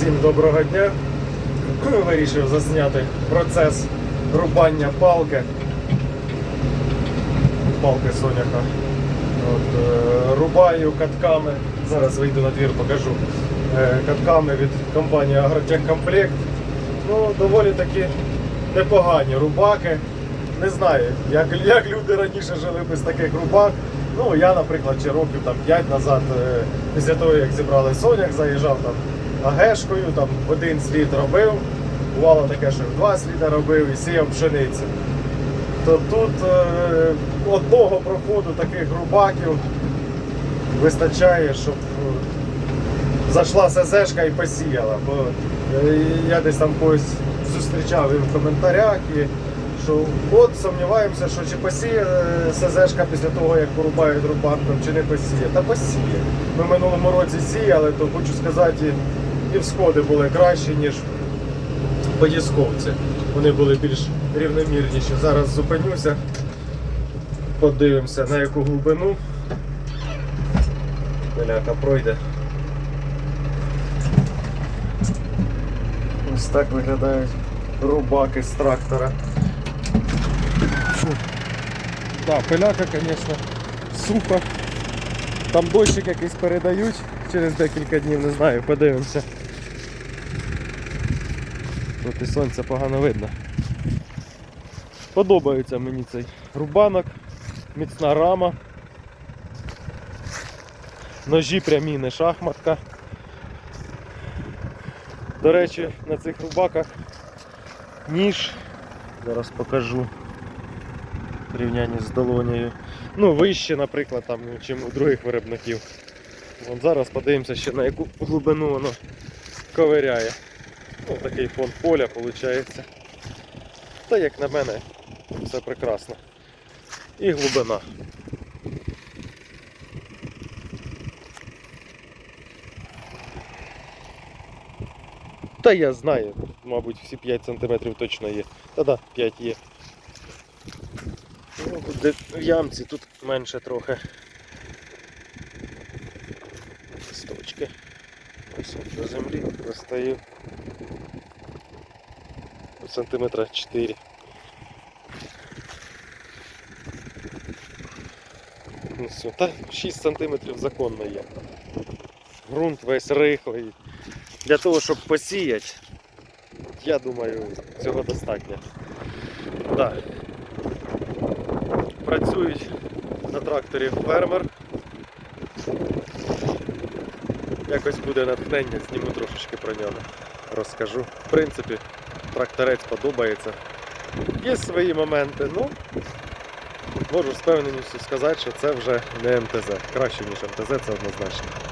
Всім доброго дня. Вирішив засняти процес рубання палки. Палки соняха. От, е, рубаю катками. Зараз вийду на двір, покажу. Е, катками від компанії Агротехкомплект. Ну, доволі таки непогані рубаки. Не знаю, як, як люди раніше жили без таких рубак. Ну, я, наприклад, ще років там 5 назад, е, після того, як зібрали соняк, заїжджав там агешкою, там один слід робив. Бувало таке, що два сліда робив і сіяв пшеницю. То тут е, одного проходу таких рубаків вистачає, щоб е, зайшла СЗшка і посіяла. Бо е, я десь там когось зустрічав і в коментарях, і що от сумніваємося, що чи посіє е, СЗшка після того, як порубають рубанком, чи не посіє. Та посіє. Ми минулому році сіяли, то хочу сказати, і, всходи були кращі, ніж подісковці. Вони були більш рівномірніші. Зараз зупинюся, подивимося на яку глибину. Деляка пройде. Ось так виглядають рубаки з трактора. Фу. Да, пиляка, звісно, сухо. Там дощик якийсь передають через декілька днів, не знаю, подивимося. Тут і сонце погано видно. Подобається мені цей рубанок, міцна рама. Ножі прямі, не шахматка. До речі, на цих рубаках ніж, зараз покажу в порівнянні з долонею. Ну, вище, наприклад, там, чим у других виробників. От зараз подивимося ще на яку глибину воно ковиряє. Ну, такий фон поля виходить. Та як на мене, все прекрасно. І глибина. Та я знаю, мабуть, всі 5 см точно є. Та да, 5 є. Ну, тут в ямці тут менше трохи. Листочки. Ось до землі достаю. Сантиметра 4. Ну, все. Та 6 сантиметрів законно є. Грунт весь рихлий. Для того, щоб посіяти, я думаю, цього достатньо. Так. Працюють на тракторі фермер. Якось буде натхнення, зніму трошечки про нього. Розкажу. В принципі, тракторець подобається. Є свої моменти, ну можу з певненістю сказати, що це вже не МТЗ. Краще, ніж МТЗ, це однозначно.